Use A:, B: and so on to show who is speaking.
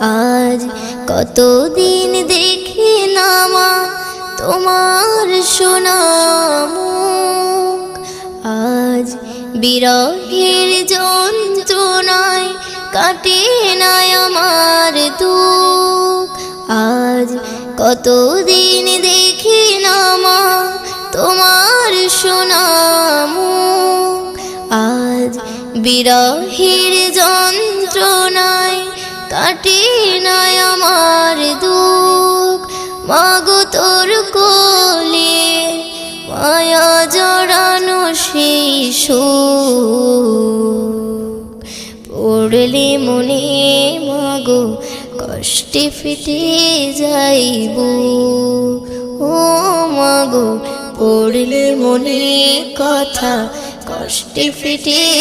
A: আজ কতদিন দেখি না মা, তোমার সোনাম আজ বিরহের যন্ত্রণায় কাটে না আমার দুঃখ। আজ কতদিন দেখি বিরহের যন্ত্রণায় কাটে না আমার দুঃখ। মাগো তোর কোলে মায়া জড়ানো শিশু পড়লে মনে মাগো কষ্টে ফেটে যাইব ও মাগো, পড়লে মনে কথা কষ্টে ফেটে